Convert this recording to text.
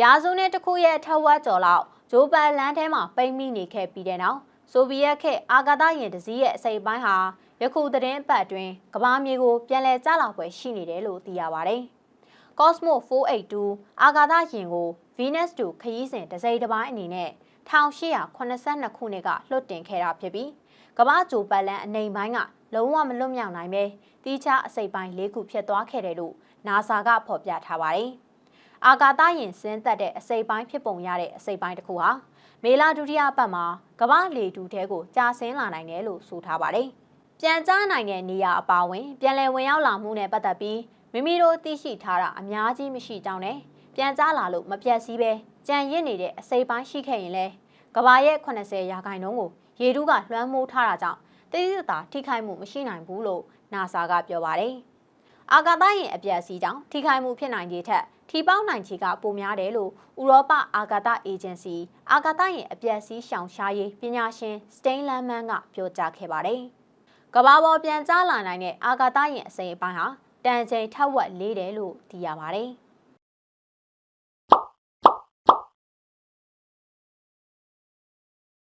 ရာစုနှစ်တစ်ခုရဲ့ထက်ဝက်ကျော်လောက်ဂျိုပန်လန်ထဲမှာပိတ်မိနေခဲ့ပြီးတဲ့နောက်ဆိုဗီယက်ခေတ်အာကာသယာဉ်တစ်စီးရဲ့အစိပ်ပိုင်းဟာယခုသတင်းအပတ်အတွင်းကမ္ဘာမြေကိုပြန်လည်ကျလာပွဲရှိနေတယ်လို့သိရပါတယ်။ Cosmo 482အာကာသယာဉ်ကို Venus 2ခရီးစဉ်တစ်စိမ်းတစ်ပိုင်းအနေနဲ့1882ခုနှစ်ကလွှတ်တင်ခဲ့တာဖြစ်ပြီးကမ္ဘာဂျိုပတ်လန်အနေပိုင်းကလုံးဝမလွတ်မြောက်နိုင်ပဲတီးခြားအစိပ်ပိုင်း၄ခုဖြစ်သွားခဲ့တယ်လို့ NASA ကဖော်ပြထားပါတယ်။ အာကာသယာဉ်ဆင်းသက်တဲ့အစိပ်ပိုင်းဖြစ်ပုံရတဲ့အစိပ်ပိုင်းတစ်ခုဟာမေလဒုတိယပတ်မှာကမ္ဘာလေတူထဲကိုကြာဆင်းလာနိုင်တယ်လို့ဆိုထားပါတယ်။ပြန်ကြားနိုင်တဲ့နေရာအပါအဝင်ပြန်လည်ဝင်ရောက်လာမှုနဲ့ပတ်သက်ပြီးမိမိတို့သိရှိထားတာအများကြီးမရှိကြောင်းနဲ့ပြန်ကြားလာလို့မပြတ်စည်းပဲကြံရစ်နေတဲ့အစိပ်ပိုင်းရှိခဲ့ရင်လဲကဘာရဲ့80ရာခိုင်နှုန်းကိုရေတူးကလွှမ်းမိုးထားတာကြောင့်တိကျတာထိခိုက်မှုမရှိနိုင်ဘူးလို့ NASA ကပြောပါတယ်။ အာကာသယာဉ်အပြည့်အစည်းကြောင့်ထိခိုက်မှုဖြစ်နိုင်တဲ့ထက်ထီပေါင်းနိုင်ချေကပိုများတယ်လို့ဥရောပအာကာသအေဂျင်စီအာကာသယာဉ်အပြည့်အစည်းရှောင်ရှားရေးပညာရှင်စတိန်လန်မန်ကပြောကြားခဲ့ပါတယ်။ကဘာပေါ်ပြန်ကြားလာနိုင်တဲ့အာကာသယာဉ်အစိမ်အပိုင်းဟာတန်ချိန်ထက်ဝက်လေးတယ်လို့သိရပါတယ်။